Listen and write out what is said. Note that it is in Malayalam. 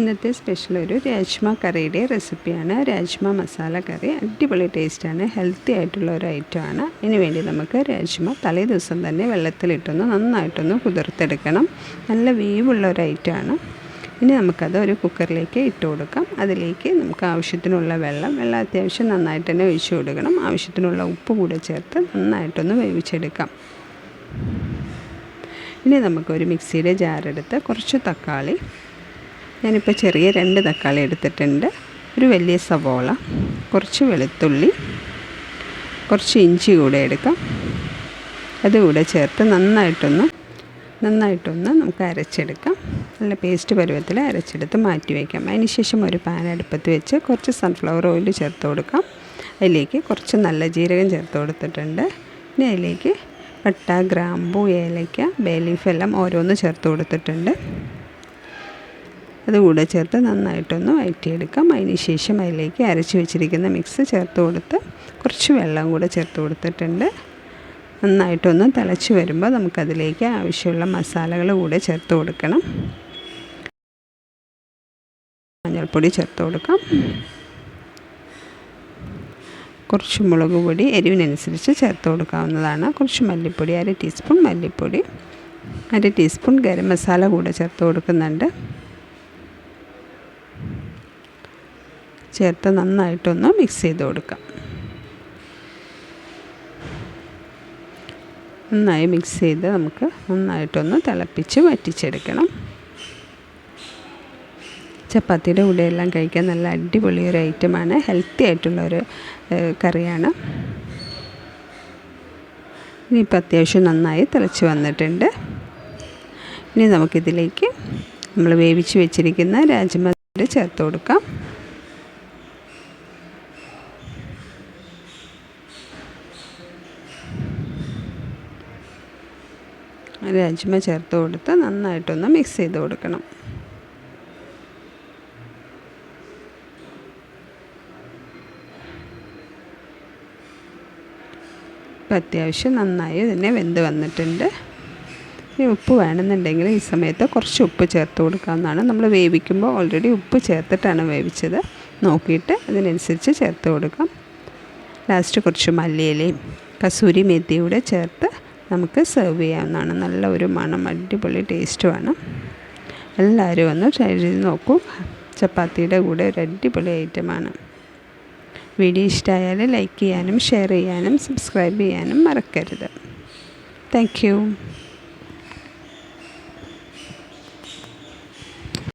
ഇന്നത്തെ സ്പെഷ്യൽ ഒരു രാജ്മ കറിയുടെ റെസിപ്പിയാണ് രാജ്മ മസാല കറി അടിപൊളി ടേസ്റ്റാണ് ഹെൽത്തി ആയിട്ടുള്ള ഒരു ഐറ്റമാണ് ഇതിന് വേണ്ടി നമുക്ക് രാജ്മ തലേ ദിവസം തന്നെ വെള്ളത്തിലിട്ടൊന്ന് നന്നായിട്ടൊന്ന് കുതിർത്തെടുക്കണം. നല്ല വേവുള്ള ഒരു ഐറ്റം ആണ്. ഇനി നമുക്കത് ഒരു കുക്കറിലേക്ക് ഇട്ട് കൊടുക്കാം. അതിലേക്ക് നമുക്ക് ആവശ്യത്തിനുള്ള വെള്ളം വെള്ളം അത്യാവശ്യം നന്നായിട്ട് തന്നെ ഒഴിച്ചു കൊടുക്കണം. ആവശ്യത്തിനുള്ള ഉപ്പ് കൂടെ ചേർത്ത് നന്നായിട്ടൊന്ന് വേവിച്ചെടുക്കാം. ഇനി നമുക്കൊരു മിക്സിയുടെ ജാറെടുത്ത് കുറച്ച് തക്കാളി ഞാനിപ്പോൾ ചെറിയ രണ്ട് തക്കാളി എടുത്തിട്ടുണ്ട്. ഒരു വലിയ സവോള കുറച്ച് വെളുത്തുള്ളി കുറച്ച് ഇഞ്ചി കൂടെ എടുക്കാം. അതുകൂടെ ചേർത്ത് നന്നായിട്ടൊന്ന് നന്നായിട്ടൊന്ന് നമുക്ക് അരച്ചെടുക്കാം. നല്ല പേസ്റ്റ് പരുവത്തിൽ അരച്ചെടുത്ത് മാറ്റി വയ്ക്കാം. അതിന് ശേഷം ഒരു പാൻ അടുപ്പത്ത് വെച്ച് കുറച്ച് സൺഫ്ലവർ ഓയിൽ ചേർത്ത് കൊടുക്കാം. അതിലേക്ക് കുറച്ച് നല്ല ജീരകം ചേർത്ത് കൊടുത്തിട്ടുണ്ട്. ഇനി അതിലേക്ക് പട്ട ഗ്രാമ്പു ഏലയ്ക്ക ബേ ലീഫ് എല്ലാം ഓരോന്ന് ചേർത്ത് കൊടുത്തിട്ടുണ്ട്. അതുകൂടെ ചേർത്ത് നന്നായിട്ടൊന്ന് വഴറ്റിയെടുക്കാം. അതിന് ശേഷം അതിലേക്ക് അരച്ച് വെച്ചിരിക്കുന്ന മിക്സ് ചേർത്ത് കൊടുത്ത് കുറച്ച് വെള്ളം കൂടെ ചേർത്ത് കൊടുത്തിട്ടുണ്ട്. നന്നായിട്ടൊന്ന് തിളച്ച് വരുമ്പോൾ നമുക്കതിലേക്ക് ആവശ്യമുള്ള മസാലകൾ കൂടെ ചേർത്ത് കൊടുക്കണം. മഞ്ഞൾപ്പൊടി ചേർത്ത് കൊടുക്കാം. കുറച്ച് മുളക് പൊടി എരിവിനനുസരിച്ച് ചേർത്ത് കൊടുക്കാവുന്നതാണ്. കുറച്ച് മല്ലിപ്പൊടി അര ടീസ്പൂൺ മല്ലിപ്പൊടി അര ടീസ്പൂൺ ഗരം മസാല കൂടെ ചേർത്ത് കൊടുക്കുന്നുണ്ട്. ചേർത്ത് നന്നായിട്ടൊന്ന് മിക്സ് ചെയ്ത് കൊടുക്കാം. നന്നായി മിക്സ് ചെയ്ത് നമുക്ക് നന്നായിട്ടൊന്ന് തിളപ്പിച്ച് വറ്റിച്ചെടുക്കണം. ചപ്പാത്തിയുടെ കൂടെ എല്ലാം കഴിക്കാൻ നല്ല അടിപൊളി ഒരു ഐറ്റമാണ് ഹെൽത്തി ആയിട്ടുള്ള ഒരു കറിയാണ്. ഇനിയിപ്പോൾ അത്യാവശ്യം നന്നായി തിളച്ച് വന്നിട്ടുണ്ട്. ഇനി നമുക്കിതിലേക്ക് നമ്മൾ വേവിച്ച് വെച്ചിരിക്കുന്ന രാജ്മ ചേർത്ത് കൊടുക്കാം. രാജ്മ ചേർത്ത് കൊടുത്ത് നന്നായിട്ടൊന്ന് മിക്സ് ചെയ്ത് കൊടുക്കണം. ഇപ്പം അത്യാവശ്യം നന്നായി ഇതിനെ വെന്ത് വന്നിട്ടുണ്ട്. ഇനി ഉപ്പ് വേണമെന്നുണ്ടെങ്കിൽ ഈ സമയത്ത് കുറച്ച് ഉപ്പ് ചേർത്ത് കൊടുക്കാവുന്നതാണ്. നമ്മൾ വേവിക്കുമ്പോൾ ഓൾറെഡി ഉപ്പ് ചേർത്തിട്ടാണ് വേവിച്ചത്. നോക്കിയിട്ട് അതിനനുസരിച്ച് ചേർത്ത് കൊടുക്കാം. ലാസ്റ്റ് കുറച്ച് മല്ലിയിലയും കസൂരി മെത്തിയൂടെ ചേർത്ത് നമുക്ക് സെർവ് ചെയ്യാവുന്നതാണ്. നല്ല ഒരു മണം അടിപൊളി ടേസ്റ്റുമാണ് എല്ലാവരും ഒന്ന് ട്രൈ ചെയ്ത് നോക്കൂ. ചപ്പാത്തിയുടെ കൂടെ ഒരു അടിപൊളി ഐറ്റമാണ് വീഡിയോ ഇഷ്ടമായാൽ ലൈക്ക് ചെയ്യാനും ഷെയർ ചെയ്യാനും സബ്സ്ക്രൈബ് ചെയ്യാനും മറക്കരുത്. താങ്ക്